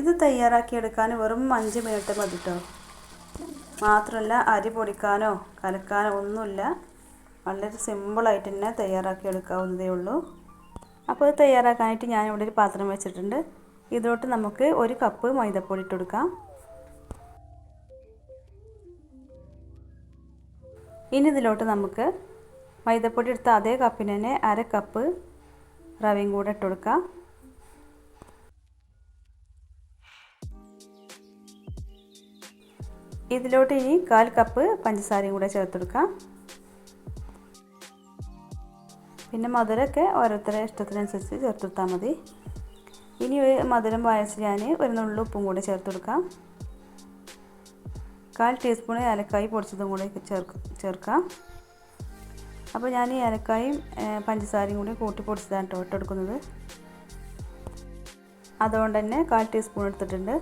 ഇത് തയ്യാറാക്കിയെടുക്കാൻ വെറും അഞ്ച് മിനിറ്റ് മതി കേട്ടോ മാത്രമല്ല അരി പൊടിക്കാനോ കലക്കാനോ ഒന്നുമില്ല. വളരെ സിമ്പിളായിട്ട് തന്നെ തയ്യാറാക്കി എടുക്കാവുന്നതേ ഉള്ളൂ. അപ്പോൾ ഇത് തയ്യാറാക്കാനായിട്ട് ഇവിടെ ഒരു പാത്രം വെച്ചിട്ടുണ്ട്. ഇതിലോട്ട് നമുക്ക് ഒരു കപ്പ് മൈദപ്പൊടി ഇട്ട് കൊടുക്കാം. ഇനി ഇതിലോട്ട് നമുക്ക് മൈദപ്പൊടി എടുത്ത അതേ കപ്പിന് തന്നെ അര കപ്പ് റവയും കൂടെ ഇട്ട് കൊടുക്കാം. ഇതിലോട്ട് ഇനി കാൽ കപ്പ് പഞ്ചസാരയും കൂടെ ചേർത്തെടുക്കാം. പിന്നെ മധുരമൊക്കെ ഓരോരുത്തരുടെ ഇഷ്ടത്തിനനുസരിച്ച് ചേർത്തെടുത്താൽ മതി. ഇനി മധുരം പായസം ഞാൻ ഒരു നുള്ളു ഉപ്പും കൂടെ ചേർത്ത് കൊടുക്കാം കാൽ ടീസ്പൂൺ ഏലക്കായി പൊടിച്ചതും കൂടെ ചേർക്കാം അപ്പോൾ ഞാൻ ഈ ഏലക്കായും പഞ്ചസാരയും കൂടി കൂട്ടി പൊടിച്ചതാണ് കേട്ടോ ഇട്ടെടുക്കുന്നത്. അതുകൊണ്ട് തന്നെ കാൽ ടീസ്പൂൺ എടുത്തിട്ടുണ്ട്.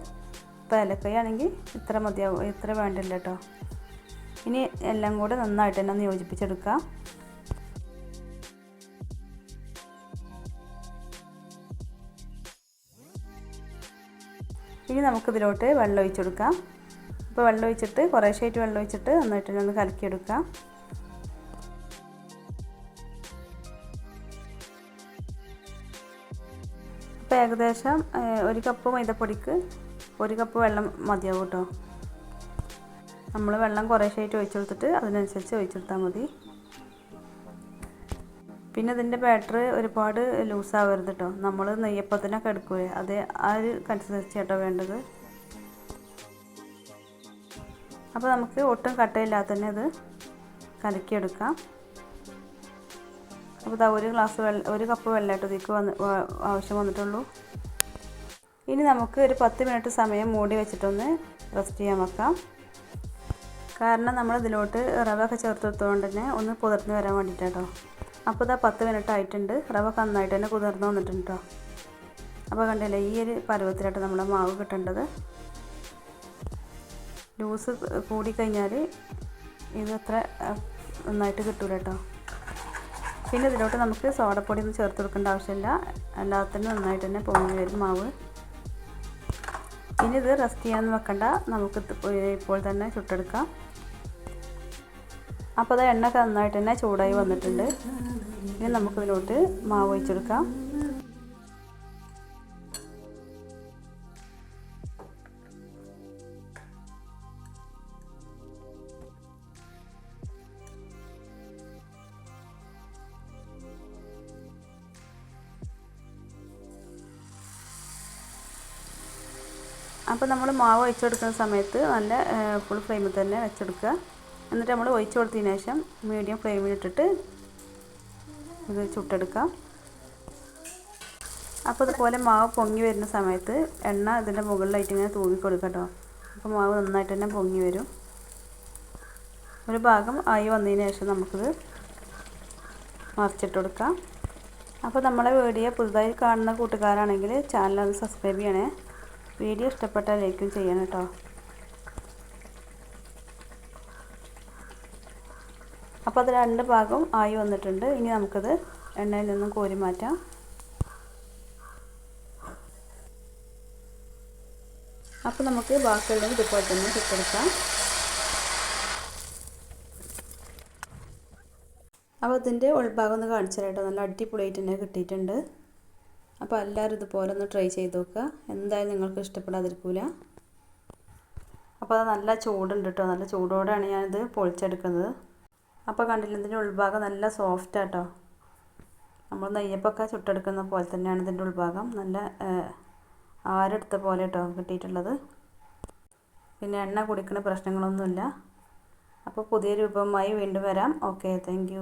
ഇപ്പോൾ ഏലക്കയാണെങ്കിൽ ഇത്ര മതിയാവും ഇത്ര വേണ്ടില്ല കേട്ടോ. ഇനി എല്ലാം കൂടെ നന്നായിട്ട് തന്നെ ഒന്ന് യോജിപ്പിച്ചെടുക്കാം ഇനി നമുക്കിതിലോട്ട് വെള്ളം ഒഴിച്ചെടുക്കാം. അപ്പോൾ വെള്ളം ഒഴിച്ചിട്ട് കുറേശ്ശായിട്ട് വെള്ളം ഒഴിച്ചിട്ട് നന്നായിട്ട് ഒന്ന് കലക്കിയെടുക്കാം അപ്പോൾ ഏകദേശം ഒരു കപ്പ് മൈദപ്പൊടിക്ക് ഒരു കപ്പ് വെള്ളം മതിയാവും കേട്ടോ നമ്മൾ വെള്ളം കുറേശ്ശായിട്ട് ഒഴിച്ചു കൊടുത്തിട്ട് അതിനനുസരിച്ച് ഒഴിച്ചെടുത്താൽ മതി. പിന്നെ ഇതിന്റെ ബാറ്റർ ഒരുപാട് ലൂസാവരുത് കേട്ടോ നമ്മൾ നെയ്യപ്പത്തിനൊക്കെ എടുക്കുകയെ അത് ആ ഒരു കൺസിസ്റ്റൻസി കേട്ടോ വേണ്ടത്. അപ്പോൾ നമുക്ക് ഒട്ടും കട്ടയില്ലാതെ തന്നെ ഇത് കലക്കിയെടുക്കാം അപ്പോൾ ഇതാ ഒരു ഗ്ലാസ് വെള്ളം ഒരു കപ്പ് വെള്ളമായിട്ട് ഇതിക്ക് വന്ന് ആവശ്യം വന്നിട്ടുള്ളൂ. ഇനി നമുക്ക് ഒരു പത്ത് മിനിറ്റ് സമയം മൂടി വെച്ചിട്ടൊന്ന് റെസ്റ്റ് ചെയ്യാൻ വെക്കാം. കാരണം നമ്മൾ ഇതിലോട്ട് റവ ഒക്കെ ചേർത്തെടുത്തുകൊണ്ട് തന്നെ ഒന്ന് പുതിർന്ന് വരാൻ വേണ്ടിയിട്ടോ അപ്പോൾ ഇതാ പത്ത് മിനിറ്റ് ആയിട്ടുണ്ട്. റവ നന്നായിട്ട് തന്നെ കുതിർന്ന് വന്നിട്ടുണ്ട് കേട്ടോ അപ്പോൾ കണ്ടില്ലേ ഈ ഒരു പരുവത്തിലായിട്ട് നമ്മുടെ മാവ് കിട്ടേണ്ടത്. ലൂസ് കൂടിക്കഴിഞ്ഞാൽ ഇത് അത്ര നന്നായിട്ട് കിട്ടൂല കേട്ടോ പിന്നെ ഇതിലോട്ട് നമുക്ക് സോഡപ്പൊടി ഒന്നും ചേർത്ത് കൊടുക്കേണ്ട ആവശ്യമില്ല. എല്ലാത്തിനും നന്നായിട്ട് തന്നെ പൊങ്ങി വരും മാവ്. ഇനി ഇത് റെസ്റ്റ് ചെയ്യാൻ വെക്കണ്ട. നമുക്ക് ഇപ്പോൾ തന്നെ ചുട്ടെടുക്കാം. അപ്പോൾ അത് എണ്ണ നന്നായിട്ട് തന്നെ ചൂടായി വന്നിട്ടുണ്ട്. ഇനി നമുക്കിതിലോട്ട് മാവ് ഒഴിച്ചെടുക്കാം. അപ്പോൾ നമ്മൾ മാവ് ഒഴിച്ചെടുക്കുന്ന സമയത്ത് നല്ല ഫുൾ ഫ്ലെയിമിൽ തന്നെ വെച്ചെടുക്കുക. എന്നിട്ട് നമ്മൾ ഒഴിച്ചു കൊടുത്തതിന് ശേഷം മീഡിയം ഫ്ലെയിമിൽ ഇട്ടിട്ട് ഇത് ചുട്ടെടുക്കാം. അപ്പോൾ ഇതുപോലെ മാവ് പൊങ്ങി വരുന്ന സമയത്ത് എണ്ണ ഇതിന്റെ മുകളിലായിട്ട് ഇങ്ങനെ തൂവി കൊടുക്കുക കേട്ടോ. അപ്പോൾ മാവ് നന്നായിട്ട് തന്നെ പൊങ്ങി വരും. ഒരു ഭാഗം ആയി വന്നതിന് ശേഷം നമുക്കിത് മറിച്ചിട്ട് കൊടുക്കാം. അപ്പോൾ നമ്മളെ വീഡിയോ പുതുതായി കാണുന്ന കൂട്ടുകാരാണെങ്കിൽ ചാനൽ ഒന്ന് സബ്സ്ക്രൈബ് ചെയ്യണേ. വീഡിയോ ഇഷ്ടപ്പെട്ടാൽ ലൈക്കും ചെയ്യണം കേട്ടോ അപ്പോൾ അത് രണ്ട് ഭാഗം ആയി വന്നിട്ടുണ്ട്. ഇനി നമുക്കത് എണ്ണയിൽ നിന്നും കോരി മാറ്റാം. അപ്പോൾ നമുക്ക് ബാക്കിയുള്ളത് ഇതുപോലെ തന്നെ ചുട്ടെടുക്കാം അപ്പോൾ ഇതിന്റെ ഉൾഭാഗം ഒന്ന് കാണിച്ചു നല്ല അടിപൊളിയായിട്ട് തന്നെ കിട്ടിയിട്ടുണ്ട്. അപ്പോൾ എല്ലാവരും ഇതുപോലെ ഒന്ന് ട്രൈ ചെയ്ത് നോക്കുക. എന്തായാലും നിങ്ങൾക്ക് ഇഷ്ടപ്പെടാതിരിക്കില്ല അപ്പോൾ അത് നല്ല ചൂടുണ്ട് കേട്ടോ നല്ല ചൂടോടെയാണ് ഞാനിത് പൊളിച്ചെടുക്കുന്നത്. അപ്പോൾ കണ്ടില്ല ഇതിന്റെ ഉൾഭാഗം നല്ല സോഫ്റ്റ് ആട്ടോ നമ്മൾ നെയ്യപ്പൊക്കെ ചുട്ടെടുക്കുന്ന പോലെ തന്നെയാണ് ഇതിന്റെ ഉൾഭാഗം. നല്ല ആരെടുത്ത പോലെ കേട്ടോ കിട്ടിയിട്ടുള്ളത്. പിന്നെ എണ്ണ കുടിക്കുന്ന പ്രശ്നങ്ങളൊന്നുമില്ല. അപ്പോൾ പുതിയ രൂപമായി വീണ്ടും വരാം. Okay thank